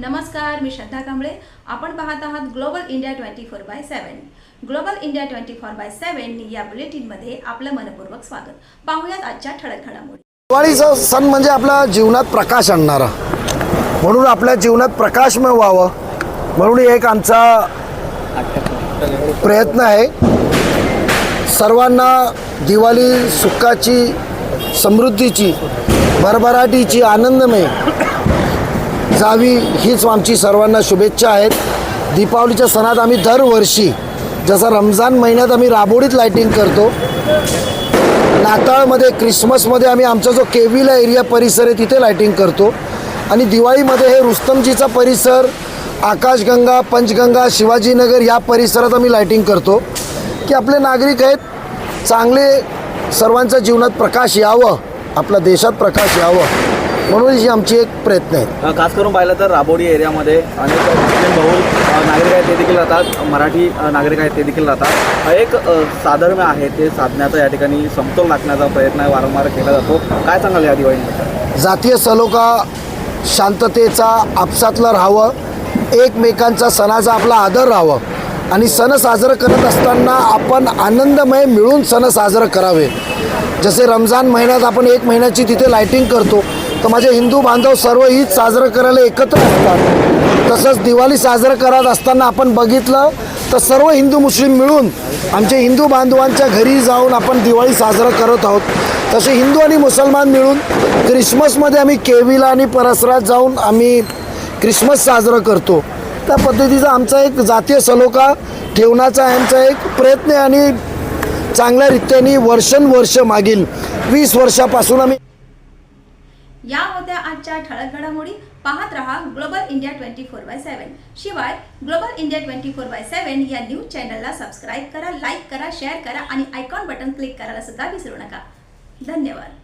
नमस्कार मी श्रद्धा कांबळे. आपण पाहत आहात global India twenty four by seven global India twenty four by seven या बुलेटिनमध्ये आपलं मनपूर्वक स्वागत. पाहूयात आजच्या ठळक घडामोडी. दिवाळीचा सण म्हणजे आपल्या जीवनात प्रकाश आणणारा. म्हणून आपल्या जीवनात प्रकाशमय व्हावं. म्हणून एक आमचा प्रयत्न आहे. सर्वांना दिवाळी सुखाची समृद्धीची भरभराटीची आनंदमय जावी हीच आमची सर्वांना शुभेच्छा आहेत. दीपावलीच्या सणात आम्ही दरवर्षी जसं रमजान महिन्यात आम्ही राबोडीत लाईटिंग करतो नाताळमध्ये क्रिसमसमध्ये आम्ही आमचा जो केविला एरिया परिसर आहे तिथे लाईटिंग करतो. आणि दिवाळीमध्ये हे रुस्तमजीचा परिसर आकाशगंगा पंचगंगा शिवाजीनगर या परिसरात आम्ही लाईटिंग करतो. की आपले नागरिक आहेत चांगले सर्वांच्या जीवनात प्रकाश यावं आपल्या देशात प्रकाश यावं. म्हणून ही आमची एक प्रयत्न आहे. अ, खास करून पाहिलं तर राबोडी एरियामध्ये अनेक मुस्लिम बहुल अ, नागरिक आहेत ते देखील राहतात. मराठी अ, नागरिक आहेत ते देखील राहतात. अ, एक अ, साधर्म्य आहे ते साधण्याचा या ठिकाणी समतोल राखण्याचा प्रयत्न वारंवार केला जातो. काय सांगाल या दिवाळीबद्दल जातीय सलोखा शांततेचा आपसातलं राहावं एकमेकांचा सणाचा आपला आदर राहावं आणि सण साजरं करत असताना आपण आनंदमय मिळून सण साजरं करावे. जसे रमजान महिन्यात आपण एक महिन्याची तिथे लाईटिंग करतो तर माझे हिंदू बांधव सर्व ईद साजरं करायला एकत्र असतात. तसंच दिवाळी साजरं करत असताना आपण बघितलं तर सर्व हिंदू मुस्लिम मिळून आमचे हिंदू बांधवांच्या घरी जाऊन आपण दिवाळी साजरं करत आहोत. तसे हिंदू आणि मुसलमान मिळून क्रिसमसमध्ये आम्ही केवीला आणि परसरात जाऊन आम्ही क्रिसमस साजरं करतो. त्या पद्धतीचा आमचा एक जातीय सलोखा ठेवण्याचा आमचा एक प्रयत्न आणि चांगल्या रीत्याने वर्षानुवर्ष मागील वीस वर्षापासून आम्ही या होत्या आजच्या ठळक घडामोडी. पाहत रहा global India twenty four by seven शिवाय global India twenty four by seven या न्यूज चॅनलला सबस्क्राईब करा लाईक करा शेअर करा आणि आयकॉन बटन क्लिक करायला सुद्धा विसरू नका. धन्यवाद.